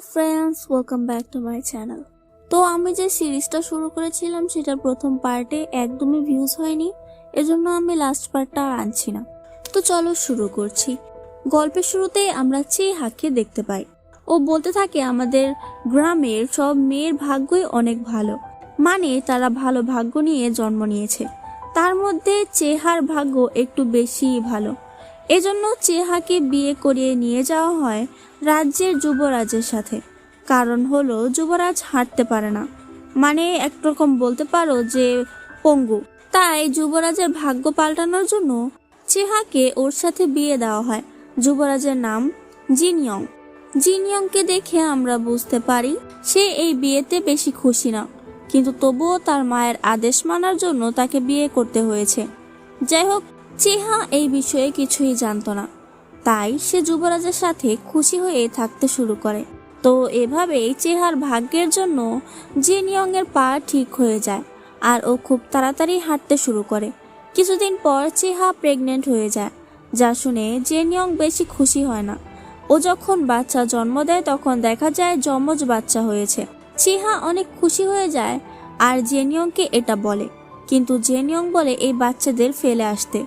Friends welcome back to my channel তো আমি যে সিরিজটা শুরু করেছিলাম, সেটার প্রথম পার্টে একদমই ভিউজ হয়নি, এজন্য আমি লাস্ট পার্টটা আর আনছি না। তো চলো শুরু করছি। গল্পের শুরুতেই আমরা চেহাকে দেখতে পাই। ও বলতে থাকে, আমাদের গ্রামের সব মেয়ের ভাগ্যই অনেক ভালো। মানে তারা ভালো ভাগ্য নিয়ে জন্ম নিয়েছে। তার মধ্যে চেহার ভাগ্য একটু বেশিই ভালো। এজন্য চেহাকে বিয়ে করিয়ে নিয়ে যাওয়া হয় রাজ্যের যুবরাজের সাথে। কারণ হলো, যুবরাজ হাঁটতে পারে না। মানে একরকম বলতে পারো যে, পঙ্গু। তাই যুবরাজের ভাগ্য পাল্টানোর জন্য চেহাকে ওর সাথে বিয়ে দেওয়া হয়। যুবরাজের নাম জিনিয়ং। জিনিয়ংকে দেখে আমরা বুঝতে পারি, সে এই বিয়েতে বেশি খুশি না। কিন্তু তবুও তার মায়ের আদেশ মানার জন্য তাকে বিয়ে করতে হয়েছে। যাই হোক, চেহা এই বিষয়ে কিছুই জানতো না। তাই সে যুবরাজের সাথে খুশি হয়ে থাকতে শুরু করে। তো এভাবেই চেহার ভাগ্যের জন্য জিনিয়ং এর পা ঠিক হয়ে যায় আর ও খুব তাড়াতাড়ি হাঁটতে শুরু করে। কিছুদিন পর চেহা প্রেগনেন্ট হয়ে যায়, যা শুনে জেনিয়ং বেশি খুশি হয় না। ও যখন বাচ্চা জন্ম দেয় তখন দেখা যায় যমজ বাচ্চা হয়েছে। চেহা অনেক খুশি হয়ে যায় আর জেনিয়ংকে এটা বলে। কিন্তু জেনিয়ং বলে এই বাচ্চাদের ফেলে আসতে,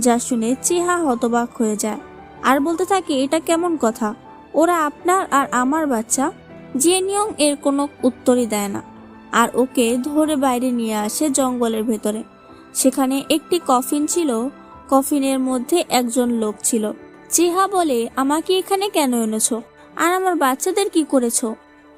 যা শুনে চেহা হতবাক হয়ে যায়। আর বলতে থাকে, এটা কেমন কথা? ওরা আপনার আর আমার বাচ্চা? জেনিয়ং এর কোনো উত্তরই দেয় না। আর ওকে ধরে বাইরে নিয়ে আসে জঙ্গলের ভেতরে। সেখানে একটি কফিন ছিল। কফিনের মধ্যে একজন লোক ছিল। চেহা বলে, আমাকে এখানে কেন এনেছো? আর আমার বাচ্চাদের কি করেছ?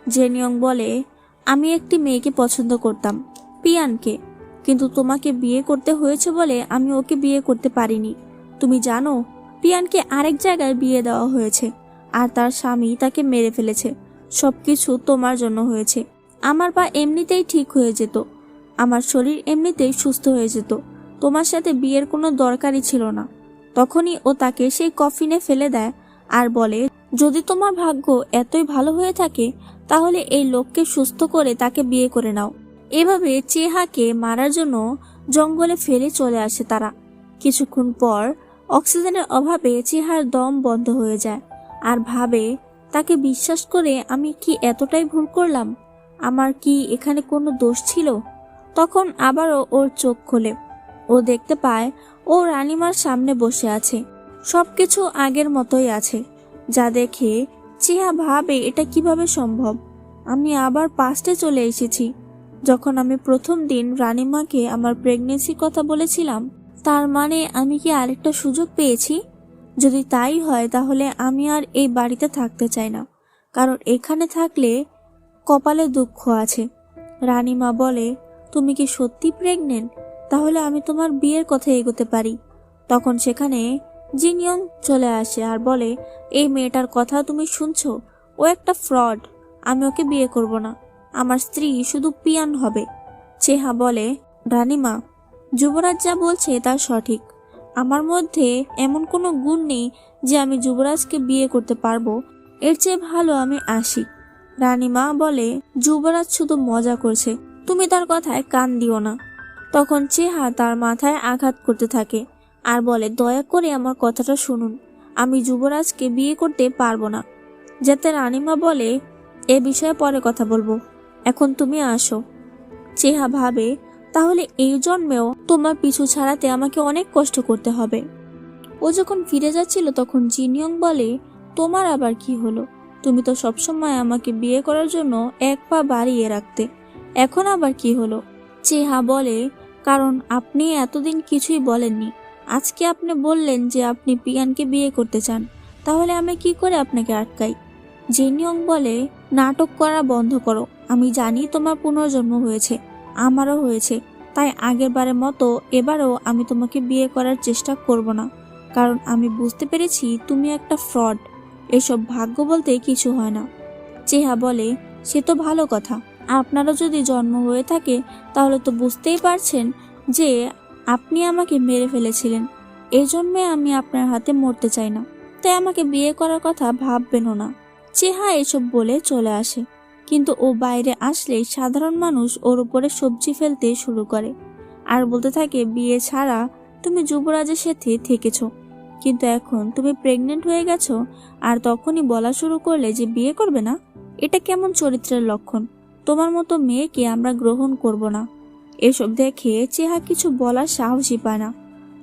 জেনিয়ং বলে, আমি একটি মেয়েকে পছন্দ করতাম, পিয়ানকে। কিন্তু তোমাকে বিয়ে করতে হয়েছে বলে আমি ওকে বিয়ে করতে পারিনি। তুমি জানো পিয়ানকে আরেক জায়গায় বিয়ে দেওয়া হয়েছে আর তার স্বামী তাকে মেরে ফেলেছে। সবকিছু তোমার জন্য হয়েছে। আমার পা এমনিতেই ঠিক হয়ে যেত। আমার শরীর এমনিতেই সুস্থ হয়ে যেত। তোমার সাথে বিয়ের কোনো দরকারই ছিল না। তখনই ও তাকে সেই কফিনে ফেলে দেয় আর বলে, যদি তোমার ভাগ্য এতই ভালো হয়ে থাকে, তাহলে এই লোককে সুস্থ করে তাকে বিয়ে করে নাও। এভাবে চেহাকে মারার জন্য জঙ্গলে ফেলে চলে আসে তারা। কিছুক্ষণ পর অক্সিজেনের অভাবে চেহার দম বন্ধ হয়ে যায়। আর ভাবে, তাকে বিশ্বাস করে আমি কি এতটাই ভুল করলাম? আমার কি এখানে কোনো দোষ ছিল? তখন আবারও ওর চোখ খোলে। ও দেখতে পায়, ও রানিমার সামনে বসে আছে। সবকিছু আগের মতোই আছে। যা দেখে চেহা ভাবে, এটা কীভাবে সম্ভব? আমি আবার পাস্টে চলে এসেছি। যখন আমি প্রথম দিন রানিমাকে আমার প্রেগনেন্সির কথা বলেছিলাম তার মানে আমি কি আরেকটা সুযোগ পেয়েছি? যদি তাই হয়, তাহলে আমি আর এই বাড়িতে থাকতে চাই না। কারণ এখানে থাকলে কপালে দুঃখ আছে। রানিমা বলে, তুমি কি সত্যি প্রেগনেন্ট তাহলে আমি তোমার বিয়ের কথা এগোতে পারি। তখন সেখানে জিনিয়ং চলে আসে আর বলে, এই মেয়েটার কথা তুমি শুনছো? ও একটা ফ্রড আমি ওকে বিয়ে করব না। আমার স্ত্রী শুধু পিয়ান হবে। চেহা বলে, রানিমা যুবরাজ যা বলছে তা সঠিক। আমার মধ্যে এমন কোনো গুণ নেই যে আমি যুবরাজকে বিয়ে করতে পারব। এর চেয়ে ভালো আমি আসি রানিমা বলে, যুবরাজ শুধু মজা করছে। তুমি তার কথায় কান দিও না। তখন চেহা তার মাথায় আঘাত করতে থাকে আর বলে, দয়া করে আমার কথাটা শুনুন। আমি যুবরাজকে বিয়ে করতে পারব না। যাতে রানিমা বলে, এ বিষয়ে পরে কথা বলব। এখন তুমি আসো। চেহা ভাবে তাহলে এই জন্মেও তোমার পিছু ছাড়াতে আমাকে অনেক কষ্ট করতে হবে। ও যখন ফিরে যাচ্ছিল তখন জিনিয়ং বলে, তোমার আবার কি হলো? তুমি তো সবসময় আমাকে বিয়ে করার জন্য এক পা বাড়িয়ে রাখতে। এখন আবার কি হলো? চেহা বলে, কারণ আপনি এতদিন কিছুই বলেননি। আজকে আপনি বললেন যে আপনি পিয়ানকে বিয়ে করতে চান। তাহলে আমি কি করে আপনাকে আটকাই? জেনিয়ং বলে, নাটক করা বন্ধ করো। আমি জানি তোমার পুনর্জন্ম হয়েছে। আমারও হয়েছে। তাই আগের বারের মতো এবারও আমি তোমাকে বিয়ে করার চেষ্টা করব না। কারণ আমি বুঝতে পেরেছি তুমি একটা ফ্রড। এসব ভাগ্য বলতে কিছু হয় না। চেহা বলে, সে তো ভালো কথা। আপনারও যদি জন্ম হয়ে থাকে, তাহলে তো বুঝতেই পারছেন যে আপনি আমাকে মেরে ফেলেছিলেন। এই জন্যে আমি আপনার হাতে মরতে চাই না। তাই আমাকে বিয়ে করার কথা ভাববেনও না। চেহা এসব বলে চলে আসে। কিন্তু ও বাইরে আসলেই সাধারণ মানুষ ওর উপরে সবজি ফেলতে শুরু করে। আর বলতে থাকে, বিয়ে ছাড়া তুমি যুবরাজের সাথে থেকেছ। কিন্তু এখন তুমি প্রেগনেন্ট হয়ে গেছো আর তখনই বলা শুরু করলে যে বিয়ে করবে না, এটা কেমন চরিত্রের লক্ষণ? তোমার মতো মেয়েকে আমরা গ্রহণ করব না। এসব দেখে চেহা কিছু বলার সাহসই পায় না।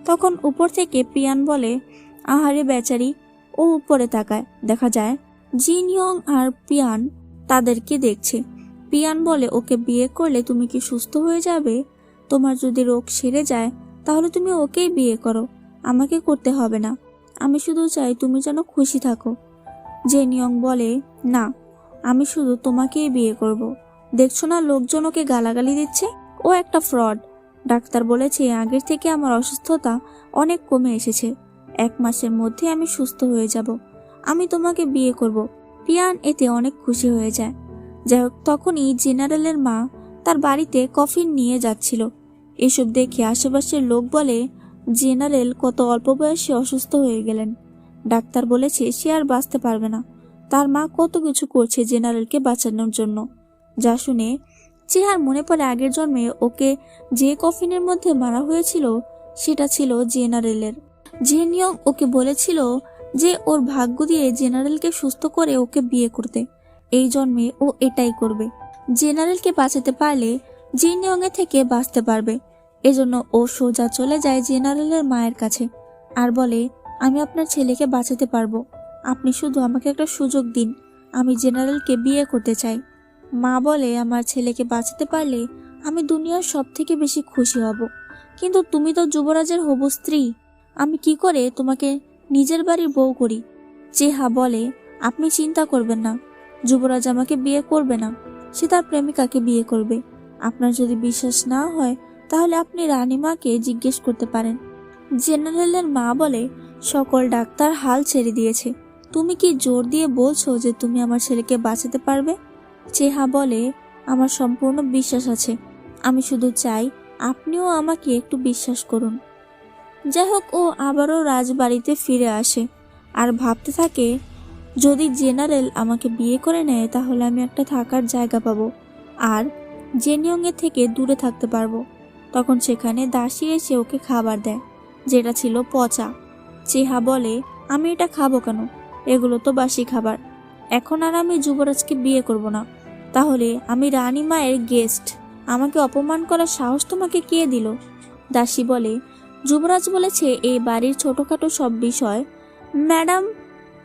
তখন উপর থেকে পিয়ান বলে, আহারে বেচারি, ও উপরে তাকায়। দেখা যায় জিনিয়ং আর পিয়ান তাদেরকে দেখছে। পিয়ান বলে, ওকে বিয়ে করলে তুমি কি সুস্থ হয়ে যাবে? তোমার যদি রোগ সেরে যায়, তাহলে তুমি ওকেই বিয়ে করো। আমাকে করতে হবে না। আমি শুধু চাই তুমি যেন খুশি থাকো। জেন ইয়ং বলে, না, আমি শুধু তোমাকেই বিয়ে করব। দেখছ না লোকজন ওকে গালাগালি দিচ্ছে? ও একটা ফ্রড। ডাক্তার বলেছে, আগের থেকে আমার অসুস্থতা অনেক কমে এসেছে। এক মাসের মধ্যে আমি সুস্থ হয়ে যাব। আমি তোমাকে বিয়ে করব। পিয়ান এতে অনেক খুশি হয়ে যায়। যাই হোক তখনই জেনারেলের মা তার বাড়িতে কফিন নিয়ে যাচ্ছিল। এসব দেখে আশেপাশের লোক বলে, জেনারেল কত অল্প বয়সে অসুস্থ হয়ে গেলেন। ডাক্তার বলেছে সে আর বাঁচতে পারবে না। তার মা কত কিছু করছে জেনারেলকে বাঁচানোর জন্য যা শুনে চেহার মনে পড়ে আগের জন্মে ওকে যে কফিনের মধ্যে মারা হয়েছিল, সেটা ছিল জেনারেলের। জেনিয়ং ওকে বলেছিল যে ওর ভাগ্য দিয়ে জেনারেলকে সুস্থ করে ওকে বিয়ে করতে। এই জন্মে ও এটাই করবে। জেনারেলকে বাঁচাতে পারলে জিনিয়ং এ থেকে বাঁচতে পারবে। এজন্য ও সোজা চলে যায় জেনারেলের মায়ের কাছে। আর বলে, আমি আপনার ছেলেকে বাঁচাতে পারব। আপনি শুধু আমাকে একটা সুযোগ দিন। আমি জেনারেলকে বিয়ে করতে চাই। মা বলে, আমার ছেলেকে বাঁচাতে পারলে আমি দুনিয়ার সব থেকে বেশি খুশি হব। কিন্তু তুমি তো যুবরাজের হবু স্ত্রী। আমি কি করে তোমাকে নিজের বাড়ির বউ করি। চেহা বলে, আপনি চিন্তা করবেন না। যুবরাজ আমাকে বিয়ে করবে না। সে তার প্রেমিকাকে বিয়ে করবে। আপনার যদি বিশ্বাস না হয়, তাহলে আপনি রানীমাকে জিজ্ঞেস করতে পারেন। জেনারেলের মা বলে, সকল ডাক্তার হাল ছেড়ে দিয়েছে। তুমি কি জোর দিয়ে বলছো যে তুমি আমার ছেলেকে বাঁচাতে পারবে? চেহা বলে, আমার সম্পূর্ণ বিশ্বাস আছে। আমি শুধু চাই, আপনিও আমাকে একটু বিশ্বাস করুন। যাই হোক, ও আবারও রাজবাড়িতে ফিরে আসে আর ভাবতে থাকে, যদি জেনারেল আমাকে বিয়ে করে নেয়, তাহলে আমি একটা থাকার জায়গা পাবো আর জেনিয়ংয়ের থেকে দূরে থাকতে পারব। তখন সেখানে দাসী এসে ওকে খাবার দেয়, যেটা ছিল পচা। চেহা বলে, আমি এটা খাব কেন? এগুলো তো বাসি খাবার। এখন আর আমি যুবরাজকে বিয়ে করব না। তাহলে আমি রানী মায়ের গেস্ট আমাকে অপমান করার সাহস তোমাকে কে দিল? দাসী বলে যুবরাজ বলেছে, এই বাড়ির ছোটখাটো সব বিষয় ম্যাডাম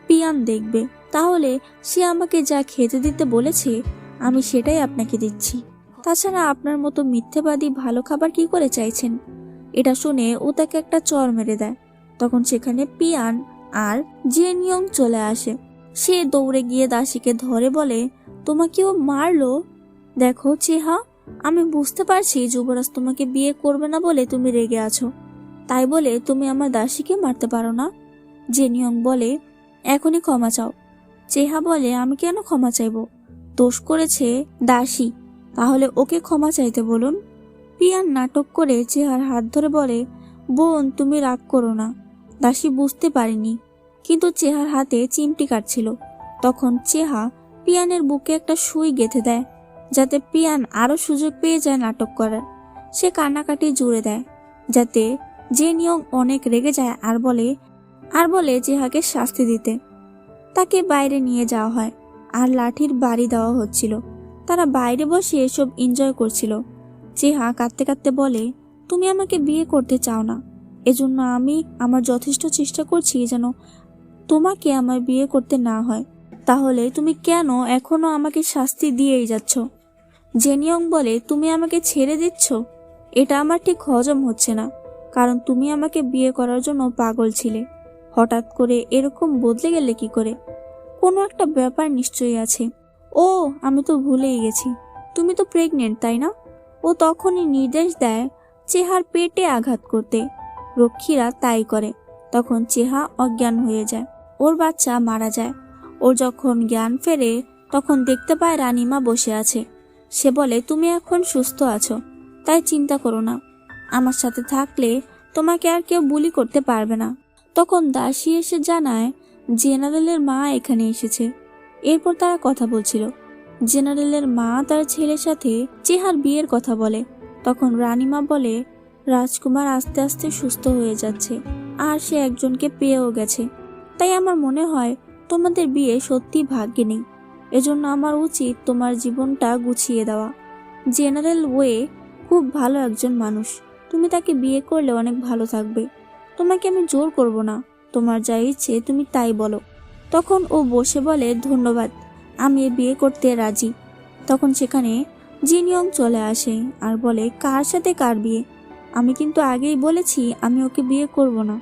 পিয়ান দেখবে। তাহলে সে আমাকে যা খেতে দিতে বলেছে, আমি সেটাই আপনাকে দিচ্ছি। তাছাড়া আপনার মতো মিথ্যেবাদী ভালো খাবার কি করে চাইছেন? এটা শুনে ও তাকে একটা চর মেরে দেয়। তখন সেখানে পিয়ান আর জেনিয়ং চলে আসে। সে দৌড়ে গিয়ে দাসীকে ধরে বলে তোমাকে ও মারলো? দেখো চেহা আমি বুঝতে পারছি যুবরাজ তোমাকে বিয়ে করবে না বলে তুমি রেগে আছো। তাই বলে তুমি আমার দাসীকে মারতে পারো না। জেনিয়ং বলে, এখনই ক্ষমা চাও। চেহা বলে, আমি কেন ক্ষমা চাইব? দোষ করেছে দাসী। তাহলে ওকে ক্ষমা চাইতে বলুন। পিয়ান নাটক করে চেহার হাত ধরে বলে, বোন, তুমি রাগ করো না। দাসী বুঝতে পারেনি, কিন্তু চেহার হাতে চিমটি কাটছিল। তখন চেহা পিয়ানের বুকে একটা সুই গেঁথে দেয়, যাতে পিয়ান আরও সুযোগ পেয়ে যায় নাটক করার। সে কান্নাকাটি জুড়ে দেয়, যাতে যে নিয়ম অনেক রেগে যায় আর বলে আর বলে চেহাকে শাস্তি দিতে। তাকে বাইরে নিয়ে যাওয়া হয় আর লাঠির বাড়ি দেওয়া হচ্ছিল। তারা বাইরে বসে এসব এনজয় করছিল। চেহা কাঁদতে কাঁদতে বলে, তুমি আমাকে বিয়ে করতে চাও না। এজন্য আমি আমার যথেষ্ট চেষ্টা করছি যেন তোমাকে আমার বিয়ে করতে না হয়। তাহলে তুমি কেন এখনও আমাকে শাস্তি দিয়েই যাচ্ছ? জেনিয়ং বলে, তুমি আমাকে ছেড়ে দিচ্ছ? এটা আমার ঠিক হজম হচ্ছে না। কারণ তুমি আমাকে বিয়ে করার জন্য পাগল ছিলে। হঠাৎ করে এরকম বদলে গেলে কি করে? কোনো একটা ব্যাপার নিশ্চয়ই আছে। ও, আমি তো ভুলেই গেছি। তুমি তো প্রেগনেন্ট তাই না? ও তখনই নির্দেশ দেয় চেহার পেটে আঘাত করতে। রক্ষীরা তাই করে। তখন চেহা অজ্ঞান হয়ে যায়। ওর বাচ্চা মারা যায়। ওর যখন জ্ঞান ফেরে, তখন দেখতে পায় রানিমা বসে আছে। সে বলে, তুমি এখন সুস্থ আছো, তাই চিন্তা করো না। আমার সাথে থাকলে তোমাকে আর কেউ বুলি করতে পারবে না। তখন দাসী এসে জানায়, জেনারেলের মা এখানে এসেছে। এরপর তারা কথা বলছিল। জেনারেলের মা তার ছেলের সাথে চেহার বিয়ের কথা বলে। তখন রানীমা বলে, রাজকুমার আস্তে আস্তে সুস্থ হয়ে যাচ্ছে, আর সে একজনকে পেয়েও গেছে। তাই আমার মনে হয় তোমাদের বিয়ে সত্যি ভাগ্যে নেই। এজন্য আমার উচিত তোমার জীবনটা গুছিয়ে দেওয়া। জেনারেল ওয়ে খুব ভালো একজন মানুষ। তুমি তাকে বিয়ে করলে অনেক ভালো থাকবে। তোমাকে আমি জোর করব না। তোমার যা ইচ্ছে, তুমি তাই বলো। তখন ও বসে বলে, ধন্যবাদ, আমি বিয়ে করতে রাজি। তখন সেখানে জিনিয়ং চলে আসে আর বলে, কার সাথে কার বিয়ে? আমি কিন্তু আগেই বলেছি, আমি ওকে বিয়ে করব না।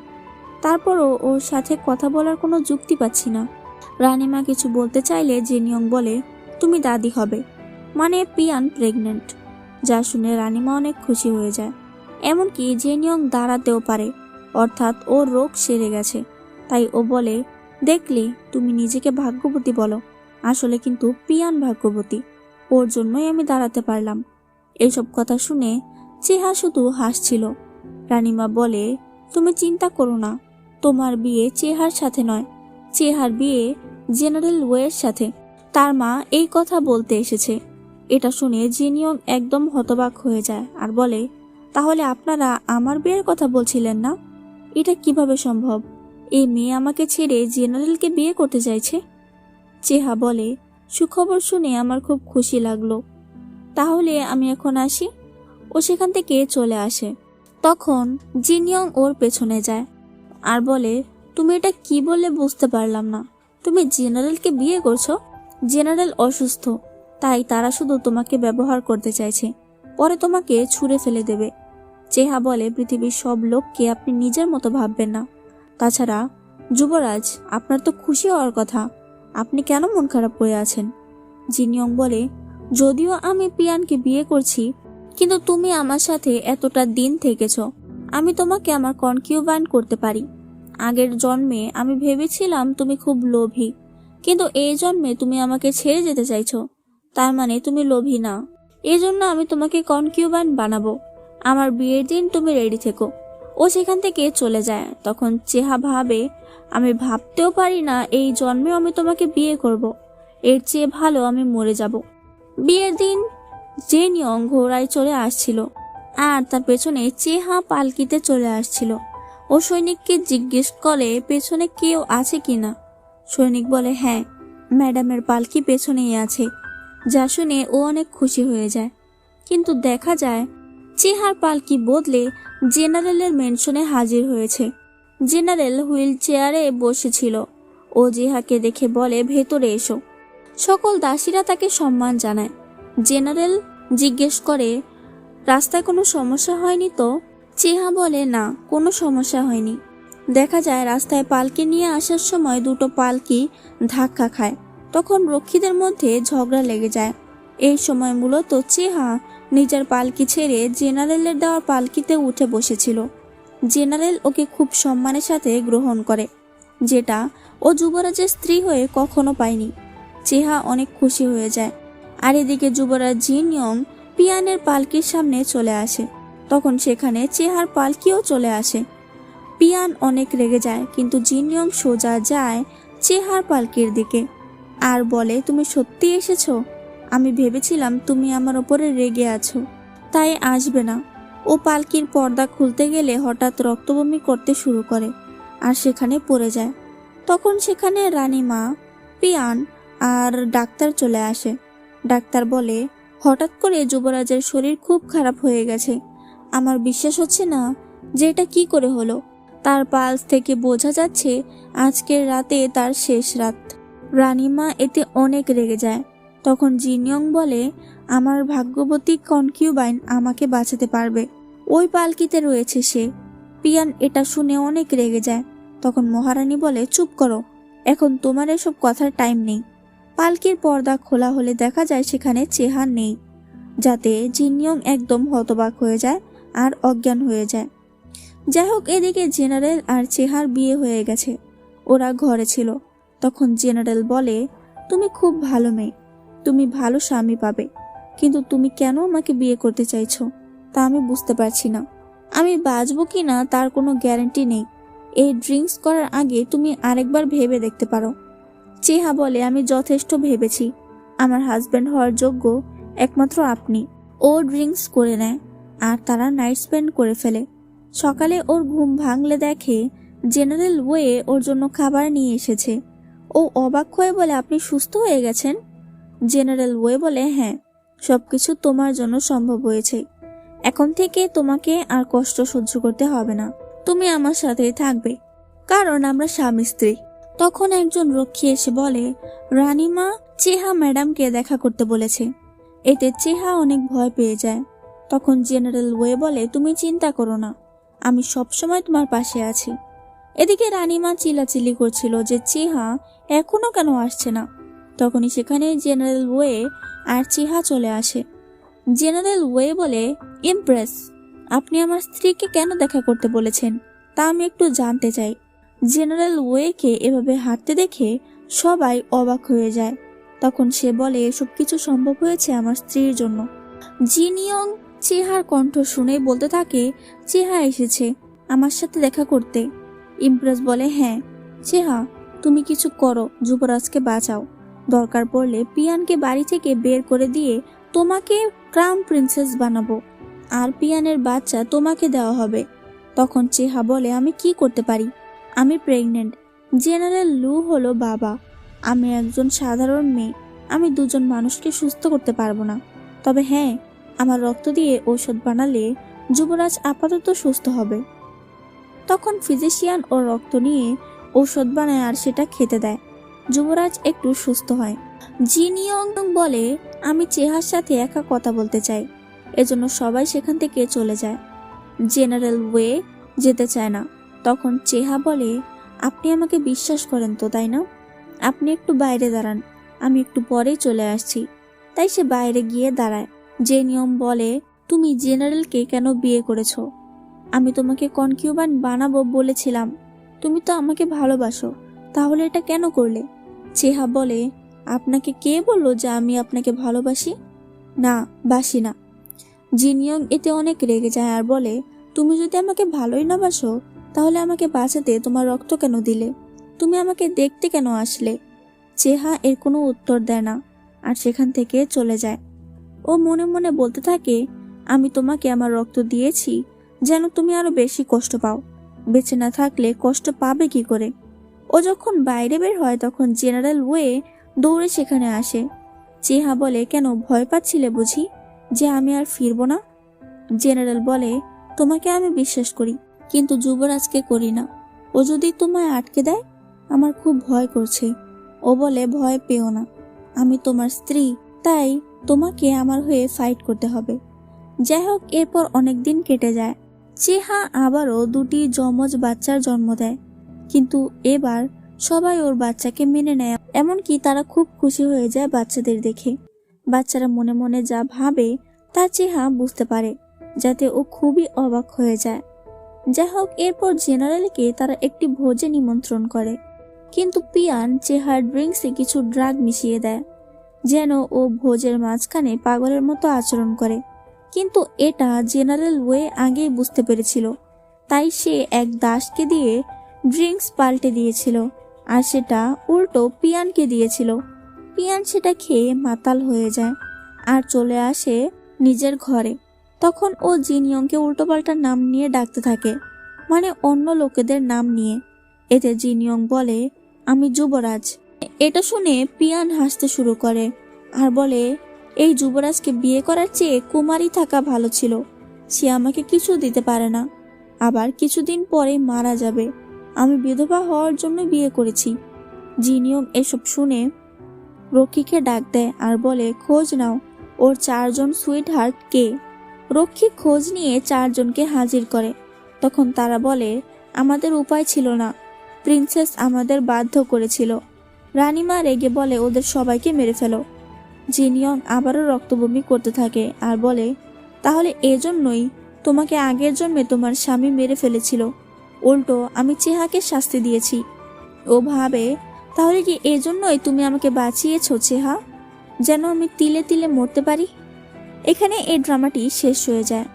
তারপরও ওর সাথে কথা বলার কোনো যুক্তি পাচ্ছি না। রানিমা কিছু বলতে চাইলে জিনিয়ং বলে, তুমি দাদি হবে। মানে পিয়ান প্রেগনেন্ট যা শুনে রানিমা অনেক খুশি হয়ে যায়। এমনকি জেনিয়ং দাঁড়াতেও পারে। অর্থাৎ ওর রোগ সেরে গেছে। তাই ও বলে, দেখলে, তুমি নিজেকে ভাগ্যবতী বলো। আসলে কিন্তু পিয়ান ভাগ্যবতী। ওর জন্যই আমি দাঁড়াতে পারলাম। এসব কথা শুনে চেহা শুধু হাসছিল। রানিমা বলে, তুমি চিন্তা করো না। তোমার বিয়ে চেহার সাথে নয়। চেহার বিয়ে জেনারেল ওয়ের সাথে। তার মা এই কথা বলতে এসেছে। এটা শুনে জিনিয়ং একদম হতবাক হয়ে যায় আর বলে তাহলে আপনারা আমার বিয়ের কথা বলছিলেন না? এটা কীভাবে সম্ভব? এই মেয়ে আমাকে ছেড়ে জেনারেলকে বিয়ে করতে চাইছে? চেহা বলে, সুখবর শুনে আমার খুব খুশি লাগল। তাহলে আমি এখন আসি। ও সেখান থেকে চলে আসে। তখন জিনিয়ং ওর পেছনে যায় আর বলে, তুমি এটা কি বলে বুঝতে পারলাম না। তুমি জেনারেলকে বিয়ে করছ? জেনারেল অসুস্থ, তাই তারা শুধু তোমাকে ব্যবহার করতে চাইছে। পরে তোমাকে ছুঁড়ে ফেলে দেবে। চেহা বলে পৃথিবীর সব লোককে আপনি নিজের মতো ভাববেন না। তাছাড়া, যুবরাজ, আপনার তো খুশি হওয়ার কথা। আপনি কেন মন খারাপ করে আছেন? জিনিয়ং বলে, যদিও আমি পিয়ানকে বিয়ে করছি, কিন্তু তুমি আমার সাথে এতটা দিন থেকেছ। আমি তোমাকে আমার কনকিউবাইন করতে পারি। আগের জন্মে আমি ভেবেছিলাম তুমি খুব লোভী, কিন্তু এই জন্মে তুমি আমাকে ছেড়ে যেতে চাইছো। তার মানে তুমি লোভী না। এই জন্য আমি তোমাকে কনকিউবাইন বানাবো। আমার বিয়ের দিন তুমি রেডি থেকো। ও সেখান থেকে চলে যায়। তখন চেহা ভাবে, আমি ভাবতেও পারি না এই জন্মেও আমি তোমাকে বিয়ে করব। এর চেয়ে ভালো আমি মরে যাব। বিয়ের দিন যে নিয়ম ঘোড়ায় চলে আসছিল। আর তার পেছনে চেহা পালকিতে চলে আসছিল। ও সৈনিককে জিজ্ঞেস করে, পেছনে কেউ আছে কিনা? সৈনিক বলে হ্যাঁ ম্যাডামের পালকি পেছনেই আছে। যা শুনে ও অনেক খুশি হয়ে যায়। কিন্তু দেখা যায় চেহার পালকি বদলে জেনারেলের মেনশনে হাজির হয়েছে। জেনারেল হুইল চেয়ারে বসেছিল। ও জেহাকে দেখে বলে, ভেতরে এসো। সকল দাসীরা তাকে সম্মান জানায়। জেনারেল জিজ্ঞেস করে, রাস্তায় কোনো সমস্যা হয়নি তো? চেহা বলে, না, কোনো সমস্যা হয়নি। দেখা যায়, রাস্তায় পালকি নিয়ে আসার সময় দুটো পালকি ধাক্কা খায়। তখন রক্ষীদের মধ্যে ঝগড়া লেগে যায়। এই সময় মূলত চেহা নিজের পালকি ছেড়ে জেনারেলের দেওয়ার পালকিতে উঠে বসেছিল। জেনারেল ওকে খুব সম্মানের সাথে গ্রহণ করে, যেটা ও যুবরাজের স্ত্রী হয়ে কখনো পায়নি। চেহা অনেক খুশি হয়ে যায়। আর এদিকে যুবরাজ জিনিয়ং পিয়ানের পালকির সামনে চলে আসে। তখন সেখানে চেহার পালকিও চলে আসে। পিয়ান অনেক রেগে যায়, কিন্তু জিনিয়ং সোজা যায় চেহার পালকির দিকে। আর বলে, তুমি সত্যি এসেছ? আমি ভেবেছিলাম তুমি আমার ওপরে রেগে আছো। তাই আসবে না। ও পালকির পর্দা খুলতে গেলে হঠাৎ রক্তবমি করতে শুরু করে আর সেখানে পড়ে যায়। তখন সেখানে রানীমা পিয়ান আর ডাক্তার চলে আসে। ডাক্তার বলে, হঠাৎ করে যুবরাজের শরীর খুব খারাপ হয়ে গেছে। আমার বিশ্বাস হচ্ছে না যে এটা কি করে হলো। তার পালস থেকে বোঝা যাচ্ছে আজকের রাতে তার শেষ রাত। রানীমা এতে অনেক রেগে যায়। তখন জিনিয়ং বলে, আমার ভাগ্যবতী কনকিউবাইন আমাকে বাঁচাতে পারবে। ওই পালকিতে রয়েছে সে। পিয়ান এটা শুনে অনেক রেগে যায়। তখন মহারানী বলে, চুপ করো, এখন তোমার এসব কথার টাইম নেই। পালকির পর্দা খোলা হলে দেখা যায় সেখানে চেহার নেই, যাতে জিনিয়ং একদম হতবাক হয়ে যায় আর অজ্ঞান হয়ে যায়। যাই হোক, এদিকে জেনারেল আর চেহার বিয়ে হয়ে গেছে। ওরা ঘরে ছিল। তখন জেনারেল বলে, তুমি খুব ভালো মেয়ে। তুমি ভালো স্বামী পাবে। কিন্তু তুমি কেন আমাকে বিয়ে করতে চাইছো? তা আমি বুঝতে পারছি না। আমি বাঁচবো কি না তার কোনো গ্যারান্টি নেই। এই ড্রিঙ্কস করার আগে তুমি আরেকবার ভেবে দেখতে পারো। চেহা বলে, আমি যথেষ্ট ভেবেছি। আমার হাজব্যান্ড হওয়ার যোগ্য একমাত্র আপনি। ও ড্রিঙ্কস করে নেয়, আর তারা নাইট স্পেন্ড করে ফেলে। সকালে ওর ঘুম ভাঙলে দেখে জেনারেল ওয়ে ওর জন্য খাবার নিয়ে এসেছে। ও অবাক হয়ে বলে, আপনি সুস্থ হয়ে গেছেন? জেনারেল ওয়ে বলে হ্যাঁ সবকিছু তোমার জন্য সম্ভব হয়েছে। এখন থেকে তোমাকে আর কষ্ট সহ্য করতে হবে না। তুমি আমার সাথেই থাকবে। কারণ আমরা স্বামী স্ত্রী। তখন একজন রক্ষী এসে বলে, রানীমা, চেহা ম্যাডামকে দেখা করতে বলেছে। এতে চেহা অনেক ভয় পেয়ে যায়। তখন জেনারেল ওয়ে বলে, তুমি চিন্তা করো না। আমি সবসময় তোমার পাশে আছি। এদিকে রানীমা চিলাচিলি করছিল যে চেহা এখনও কেন আসছে না। তখনই সেখানে জেনারেল ওয়ে আর চেহা চলে আসে। জেনারেল ওয়ে বলে, ইমপ্রেস, আপনি আমার স্ত্রীকে কেন দেখা করতে বলেছেন? তা আমি একটু জানতে চাই। জেনারেল ওয়েকে এভাবে হাঁটতে দেখে সবাই অবাক হয়ে যায়। তখন সে বলে, এসব কিছু সম্ভব হয়েছে আমার স্ত্রীর জন্য। জিনিয়ং চেহার কণ্ঠ শুনে বলতে থাকে, চেহা এসেছে আমার সাথে দেখা করতে। ইমপ্রেস বলে হ্যাঁ চেহা, তুমি কিছু করো, যুবরাজকে বাঁচাও। দরকার পড়লে পিয়ানকে বাড়ি থেকে বের করে দিয়ে তোমাকে ক্রাউন প্রিন্সেস বানাবো। আর পিয়ানের বাচ্চা তোমাকে দেওয়া হবে। তখন চেহা বলে, আমি কি করতে পারি? আমি প্রেগনেন্ট। জেনারেল লু হলো বাবা। আমি একজন সাধারণ মেয়ে। আমি দুজন মানুষকে সুস্থ করতে পারব না। তবে হ্যাঁ আমার রক্ত দিয়ে ঔষধ বানালে যুবরাজ আপাতত সুস্থ হবে। তখন ফিজিশিয়ান ও রক্ত নিয়ে ঔষধ বানায় আর সেটা খেতে দেয়। যুবরাজ একটু সুস্থ হয়। জিনিয়ং বলে, আমি চেহার সাথে একা কথা বলতে চাই। এজন্য সবাই সেখান থেকে চলে যায়। জেনারেল ওয়ে যেতে চায় না। তখন চেহা বলে, আপনি আমাকে বিশ্বাস করেন তো, তাই না? আপনি একটু বাইরে দাঁড়ান। আমি একটু পরেই চলে আসছি। তাই সে বাইরে গিয়ে দাঁড়ায়। যে নিয়ম বলে, তুমি জেনারেলকে কেন বিয়ে করেছ? আমি তোমাকে কনকিউবান বানাবো বলেছিলাম। তুমি তো আমাকে ভালোবাসো। তাহলে এটা কেন করলে? চেহা বলে, আপনাকে কে বলল যে আমি আপনাকে ভালোবাসি? না, বাসি না। জিনিয়ং এতে অনেক রেগে যায় আর বলে, তুমি যদি আমাকে ভালোই না বাসো, তাহলে আমাকে বাঁচাতে তোমার রক্ত কেন দিলে? তুমি আমাকে দেখতে কেন আসলে? চেহা এর কোনো উত্তর দেয় না আর সেখান থেকে চলে যায়। ও মনে মনে বলতে থাকে, আমি তোমাকে আমার রক্ত দিয়েছি, যেন তুমি আরও বেশি কষ্ট পাও। বেঁচে না থাকলে কষ্ট পাবে কি করে? ও যখন বাইরে বের হয় তখন জেনারেল ওয়ে দৌড়ে সেখানে আসে। চেহা বলে, কেন, ভয় পাচ্ছিলে বুঝি যে আমি আর ফিরবো না? জেনারেল বলে, তোমাকে আমি বিশ্বাস করি, কিন্তু যুবরাজকে করি না। ও যদি তোমায় আটকে দেয়, আমার খুব ভয় করছে। ও বলে, ভয় পেও না। আমি তোমার স্ত্রী, তাই তোমাকে আমার হয়ে ফাইট করতে হবে। যাই হোক, এরপর অনেক দিন কেটে যায়। চেহা আবারও দুটি যমজ বাচ্চার জন্ম দেয়। কিন্তু এবার সবাই ওর বাচ্চাকে মেনে নেয়। এমনকি তারা খুব খুশি হয়ে যায় বাচ্চাদের দেখে। বাচ্চারা মনে মনে যা ভাবে, তা চেহা বুঝতে পারে, যাতে ও খুবই অবাক হয়ে যায়। যাই হোক, এরপর জেনারেলকে তারা একটি ভোজে নিমন্ত্রণ করে। কিন্তু পিয়ান চেহার ড্রিঙ্কসে কিছু ড্রাগ মিশিয়ে দেয়, যেন ও ভোজের মাঝখানে পাগলের মতো আচরণ করে। কিন্তু এটা জেনারেল ওয়ে আগেই বুঝতে পেরেছিল, তাই সে এক দাসকে দিয়ে ড্রিঙ্কস পাল্টে দিয়েছিল, আর সেটা উল্টো পিয়ানকে দিয়েছিল। পিয়ান সেটা খেয়ে মাতাল হয়ে যায় আর চলে আসে নিজের ঘরে। তখন ও জিনিয়ংকে উল্টোপাল্টা নাম নিয়ে ডাকতে থাকে মানে অন্য লোকেদের নাম নিয়ে। এতে জিনিয়ং বলে, আমি যুবরাজ। এটা শুনে পিয়ান হাসতে শুরু করে আর বলে, এই যুবরাজকে বিয়ে করার চেয়ে কুমারী থাকা ভালো ছিল। সে আমাকে কিছু দিতে পারে না। আবার কিছুদিন পরে মারা যাবে। আমি বিধবা হওয়ার জন্য বিয়ে করেছি। জিনিয়ং এসব শুনে রক্ষীকে ডাক দেয় আর বলে, খোঁজ নাও, ওর চারজন সুইট হার্ট কে? রক্ষী খোঁজ নিয়ে চারজনকে হাজির করে। তখন তারা বলে, আমাদের উপায় ছিল না। প্রিন্সেস আমাদের বাধ্য করেছিল। রানীমা রেগে বলে, ওদের সবাইকে মেরে ফেলো। জিনিয়ং আবারও রক্তবমি করতে থাকে আর বলে, তাহলে এজন্যই তোমাকে আগের জন্মে তোমার স্বামী মেরে ফেলেছিল। উল্টো আমি চেহাকে শাস্তি দিয়েছি। ও ভাবে, তাহলে কি এজন্যই তুমি আমাকে বাঁচিয়েছ, চেহা? যেন আমি তিলে তিলে মরতে পারি? এখানে এই ড্রামাটি শেষ হয়ে যায়।